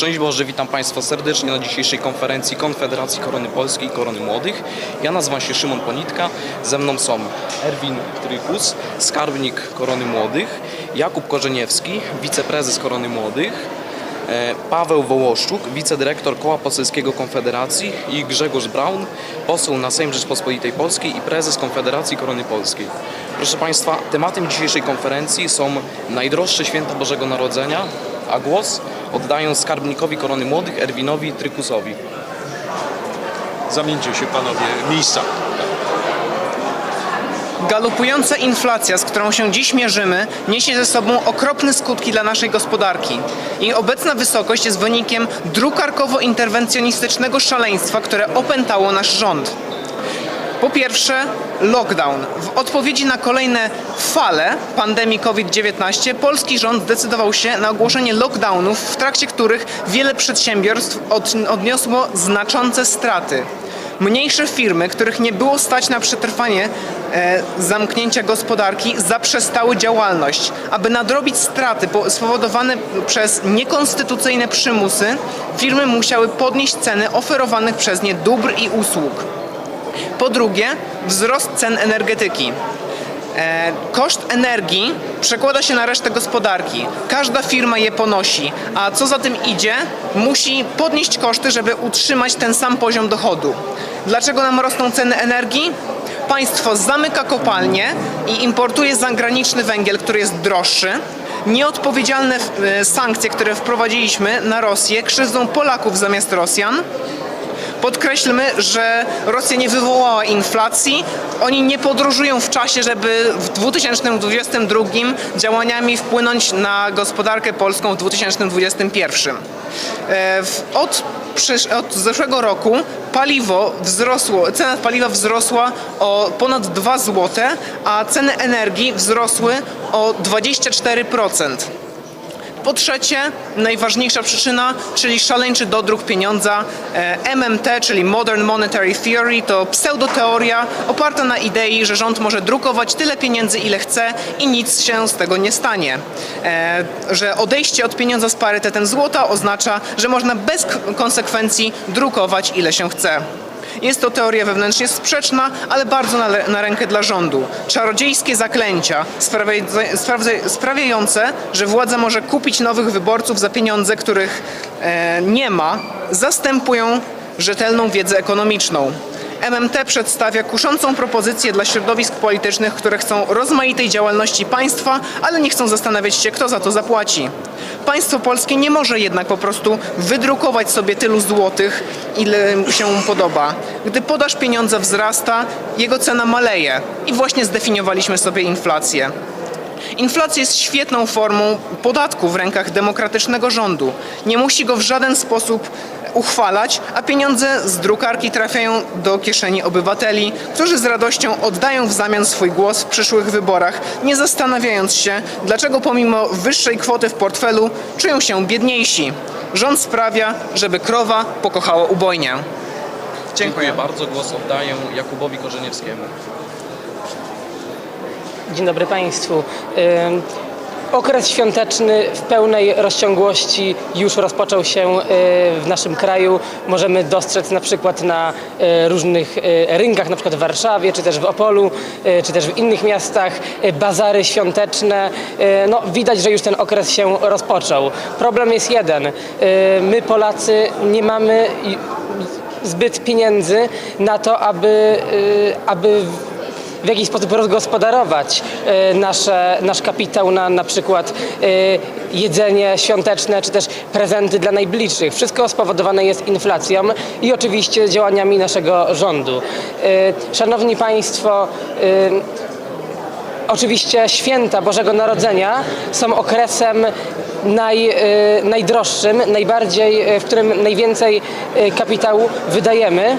Szczęść Boże, witam Państwa serdecznie na dzisiejszej konferencji Konfederacji Korony Polskiej i Korony Młodych. Ja nazywam się Szymon Ponitka, ze mną są Erwin Trykus, skarbnik Korony Młodych, Jakub Korzeniewski, wiceprezes Korony Młodych, e, Paweł Wołoszczuk, wicedyrektor Koła Poselskiego Konfederacji i Grzegorz Braun, poseł na Sejm Rzeczpospolitej Polskiej i prezes Konfederacji Korony Polskiej. Proszę Państwa, tematem dzisiejszej konferencji są najdroższe święta Bożego Narodzenia, a głos oddaję skarbnikowi Korony Młodych Erwinowi Trykusowi. Zamieńcie się panowie miejsca. Galopująca inflacja, z którą się dziś mierzymy, niesie ze sobą okropne skutki dla naszej gospodarki. Jej obecna wysokość jest wynikiem drukarkowo-interwencjonistycznego szaleństwa, które opętało nasz rząd. Po pierwsze, lockdown. W odpowiedzi na kolejne fale pandemii COVID-19 polski rząd zdecydował się na ogłoszenie lockdownów, w trakcie których wiele przedsiębiorstw od, odniosło znaczące straty. Mniejsze firmy, których nie było stać na przetrwanie e, zamknięcia gospodarki, zaprzestały działalność. Aby nadrobić straty po- spowodowane przez niekonstytucyjne przymusy, firmy musiały podnieść ceny oferowanych przez nie dóbr i usług. Po drugie, wzrost cen energetyki. E, koszt energii przekłada się na resztę gospodarki. Każda firma je ponosi, a co za tym idzie, musi podnieść koszty, żeby utrzymać ten sam poziom dochodu. Dlaczego nam rosną ceny energii? Państwo zamyka kopalnie i importuje zagraniczny węgiel, który jest droższy. Nieodpowiedzialne e, sankcje, które wprowadziliśmy na Rosję, krzywdzą Polaków zamiast Rosjan. Podkreślmy, że Rosja nie wywołała inflacji. Oni nie podróżują w czasie, żeby w 2022 działaniami wpłynąć na gospodarkę polską w 2021. E, Od, od zeszłego roku paliwo wzrosło, cena paliwa wzrosła o ponad 2 zł, a ceny energii wzrosły o 24%. Po trzecie, najważniejsza przyczyna, czyli szaleńczy dodruk pieniądza. E, MMT, czyli Modern Monetary Theory, to pseudoteoria oparta na idei, że rząd może drukować tyle pieniędzy, ile chce i nic się z tego nie stanie. E, Że odejście od pieniądza z parytetem złota oznacza, że można bez konsekwencji drukować, ile się chce. Jest to teoria wewnętrznie sprzeczna, ale bardzo na, na rękę dla rządu. Czarodziejskie zaklęcia sprawiające, że władza może kupić nowych wyborców za pieniądze, których e, nie ma, zastępują rzetelną wiedzę ekonomiczną. MMT przedstawia kuszącą propozycję dla środowisk politycznych, które chcą rozmaitej działalności państwa, ale nie chcą zastanawiać się, kto za to zapłaci. Państwo polskie nie może jednak po prostu wydrukować sobie tylu złotych, ile mu się podoba. Gdy podaż pieniądza wzrasta, jego cena maleje i właśnie zdefiniowaliśmy sobie inflację. Inflacja jest świetną formą podatku w rękach demokratycznego rządu. Nie musi go w żaden sposób uchwalać, a pieniądze z drukarki trafiają do kieszeni obywateli, którzy z radością oddają w zamian swój głos w przyszłych wyborach, nie zastanawiając się, dlaczego pomimo wyższej kwoty w portfelu czują się biedniejsi. Rząd sprawia, żeby krowa pokochała ubojnię. Dziękuję bardzo. Głos oddaję Jakubowi Korzeniewskiemu. Dzień dobry Państwu. Okres świąteczny w pełnej rozciągłości już rozpoczął się y, w naszym kraju. Możemy dostrzec na przykład na y, różnych y, rynkach, na przykład w Warszawie, czy też w Opolu, czy też w innych miastach, bazary świąteczne. No, widać, że już ten okres się rozpoczął. Problem jest jeden. My Polacy nie mamy zbyt pieniędzy na to, aby, aby w jakiś sposób rozgospodarować e, nasze, nasz kapitał na na przykład e, jedzenie świąteczne, czy też prezenty dla najbliższych. Wszystko spowodowane jest inflacją i oczywiście działaniami naszego rządu. E, Szanowni Państwo, Oczywiście święta Bożego Narodzenia są okresem naj, najdroższym, najbardziej, w którym najwięcej kapitału wydajemy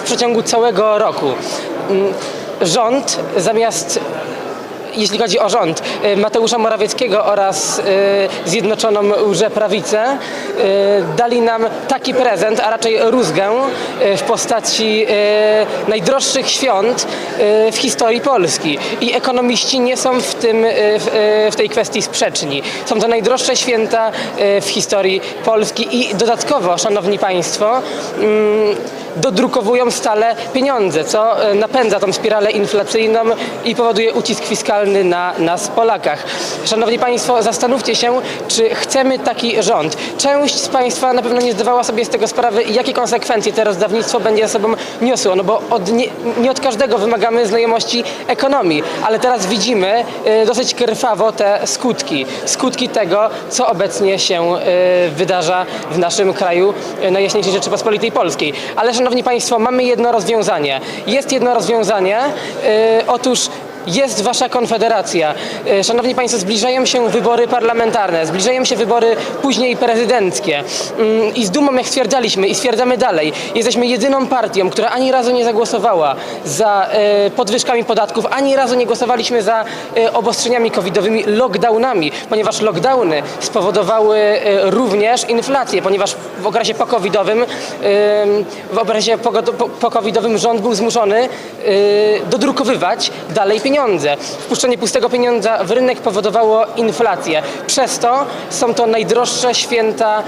w przeciągu całego roku. Rząd zamiast jeśli chodzi o rząd e, Mateusza Morawieckiego oraz e, Zjednoczoną Łże Prawicę, e, dali nam taki prezent, a raczej rózgę w postaci najdroższych świąt w historii Polski. I ekonomiści nie są w, tym, w, tej kwestii sprzeczni. Są to najdroższe święta w historii Polski i dodatkowo, szanowni państwo, mm, dodrukowują stale pieniądze, co e, napędza tą spiralę inflacyjną i powoduje ucisk fiskalny na nas, Polakach. Szanowni Państwo, zastanówcie się, czy chcemy taki rząd. Część z Państwa na pewno nie zdawała sobie z tego sprawy, jakie konsekwencje to rozdawnictwo będzie ze sobą niosło, no bo od nie, nie od każdego wymagamy znajomości ekonomii, ale teraz widzimy e, dosyć krwawo te skutki. Skutki tego, co obecnie się e, wydarza w naszym kraju e, Najjaśniejszej Rzeczypospolitej Polskiej. Ale szanowni Państwo, mamy jedno rozwiązanie. Jest jedno rozwiązanie. e, Otóż jest wasza konfederacja. E, Szanowni Państwo, zbliżają się wybory parlamentarne, zbliżają się wybory później prezydenckie. Mm, I z dumą, jak stwierdzaliśmy i stwierdzamy dalej, jesteśmy jedyną partią, która ani razu nie zagłosowała za e, podwyżkami podatków, ani razu nie głosowaliśmy za e, obostrzeniami covidowymi, lockdownami, ponieważ lockdowny spowodowały również inflację, ponieważ w okresie pocovidowym, e, w okresie pogo- po- pocovidowym rząd był zmuszony dodrukowywać dalej pieniądze. Wpuszczenie pustego pieniądza w rynek powodowało inflację. Przez to są to najdroższe święta e,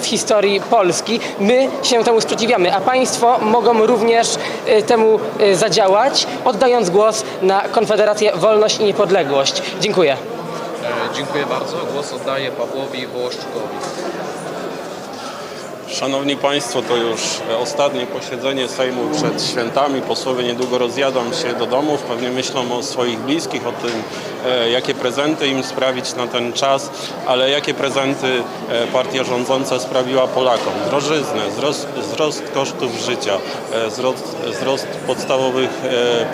w historii Polski. My się temu sprzeciwiamy, a państwo mogą również e, temu e, zadziałać, oddając głos na Konfederację Wolność i Niepodległość. Dziękuję. Dziękuję bardzo. Głos oddaję Pawłowi Wołoszczukowi. Szanowni Państwo, to już e, ostatnie posiedzenie Sejmu przed świętami. Posłowie niedługo rozjadą się do domów, pewnie myślą o swoich bliskich, o tym, e, jakie prezenty im sprawić na ten czas, ale jakie prezenty e, partia rządząca sprawiła Polakom. Drożyznę, wzrost, wzrost kosztów życia, wzrost, wzrost podstawowych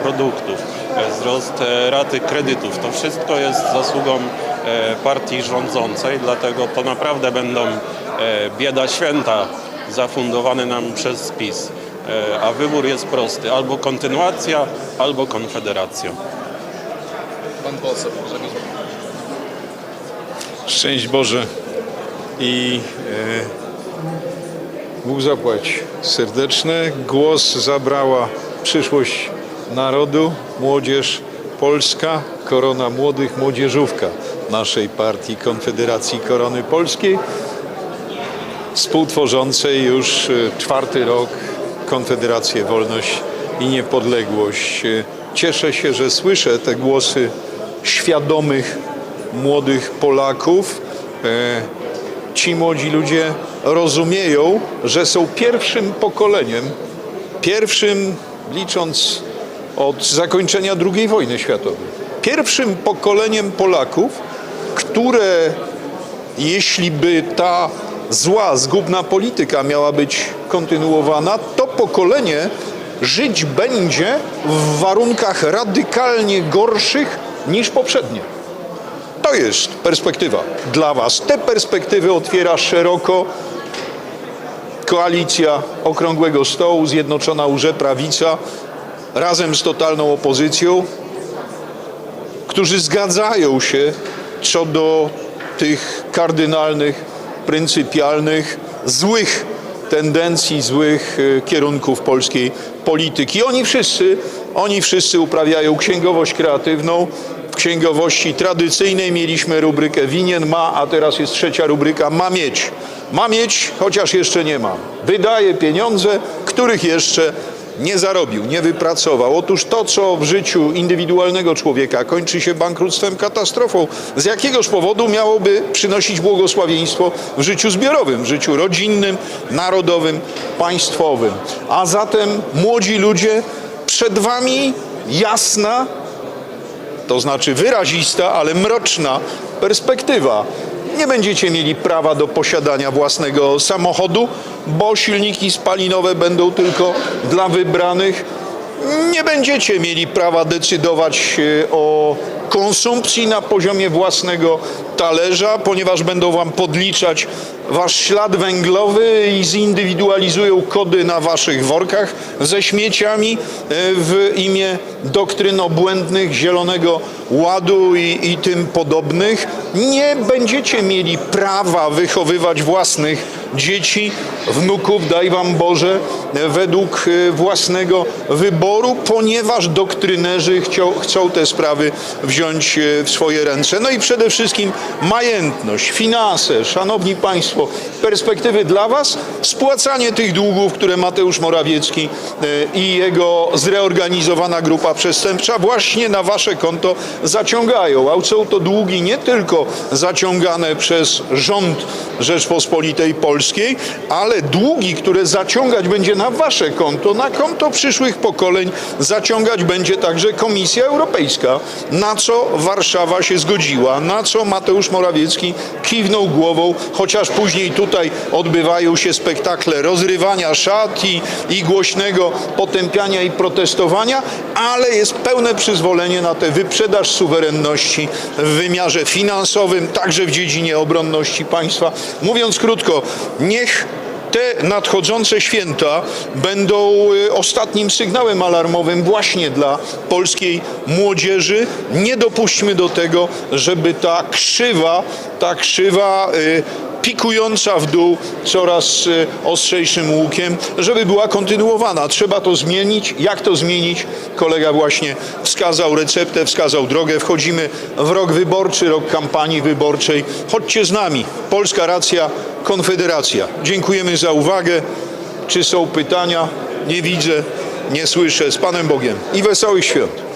produktów, wzrost raty kredytów. To wszystko jest zasługą partii rządzącej, dlatego to naprawdę będą e, bieda święta zafundowane nam przez PiS. E, A wybór jest prosty, albo kontynuacja, albo konfederacja. Pan poseł Grzegorz Szczęść Boże i e, Bóg zapłać serdeczne. Głos zabrała przyszłość narodu, młodzież polska, korona młodych, młodzieżówka naszej partii Konfederacji Korony Polskiej, współtworzącej już e, czwarty rok Konfederację Wolność i Niepodległość. E, Cieszę się, że słyszę te głosy świadomych młodych Polaków. E, Ci młodzi ludzie rozumieją, że są pierwszym pokoleniem, pierwszym, licząc od zakończenia II wojny światowej, pierwszym pokoleniem Polaków, które jeśli by ta zła, zgubna polityka miała być kontynuowana, to pokolenie żyć będzie w warunkach radykalnie gorszych niż poprzednie. To jest perspektywa dla Was. Te perspektywy otwiera szeroko koalicja Okrągłego Stołu, Zjednoczona Łże Prawica razem z totalną opozycją, którzy zgadzają się co do tych kardynalnych, pryncypialnych, złych tendencji, złych e, kierunków polskiej polityki. Oni wszyscy, oni wszyscy uprawiają księgowość kreatywną. W księgowości tradycyjnej mieliśmy rubrykę winien ma, a teraz jest trzecia rubryka ma mieć. Ma mieć, chociaż jeszcze nie ma. Wydaje pieniądze, których jeszcze zarobił, nie wypracował. Otóż to, co w życiu indywidualnego człowieka kończy się bankructwem, katastrofą, z jakiegoż powodu miałoby przynosić błogosławieństwo w życiu zbiorowym, w życiu rodzinnym, narodowym, państwowym. A zatem, młodzi ludzie, przed wami jasna, to znaczy wyrazista, ale mroczna perspektywa. Nie będziecie mieli prawa do posiadania własnego samochodu, bo silniki spalinowe będą tylko dla wybranych. Nie będziecie mieli prawa decydować e, o konsumpcji na poziomie własnego talerza, ponieważ będą wam podliczać wasz ślad węglowy i zindywidualizują kody na waszych workach ze śmieciami e, w imię doktryn obłędnych, zielonego ładu i, i tym podobnych. Nie będziecie mieli prawa wychowywać własnych dzieci, wnuków, daj wam Boże, według e, własnego wyboru, ponieważ doktrynerzy chcą, chcą te sprawy wziąć e, w swoje ręce. No i przede wszystkim majętność, finanse, szanowni państwo, perspektywy dla was, spłacanie tych długów, które Mateusz Morawiecki e, i jego zreorganizowana grupa przestępcza właśnie na wasze konto zaciągają. A są to długi nie tylko zaciągane przez rząd Rzeczpospolitej Polskiej, ale długi, które zaciągać będzie na wasze konto, na konto przyszłych pokoleń, zaciągać będzie także Komisja Europejska, na co Warszawa się zgodziła, na co Mateusz Morawiecki kiwnął głową, chociaż później tutaj odbywają się spektakle rozrywania szat i, i głośnego potępiania i protestowania, ale jest pełne przyzwolenie na tę wyprzedaż suwerenności w wymiarze finansowym, także w dziedzinie obronności państwa. Mówiąc krótko, niech te nadchodzące święta będą y, ostatnim sygnałem alarmowym właśnie dla polskiej młodzieży. Nie dopuśćmy do tego, żeby ta krzywa, ta krzywa y, pikująca w dół coraz y, ostrzejszym łukiem, żeby była kontynuowana. Trzeba to zmienić. Jak to zmienić? Kolega właśnie wskazał receptę, wskazał drogę. Wchodzimy w rok wyborczy, rok kampanii wyborczej. Chodźcie z nami. Polska racja, Konfederacja. Dziękujemy za uwagę. Czy są pytania? Nie widzę, nie słyszę. Z Panem Bogiem i wesołych świąt.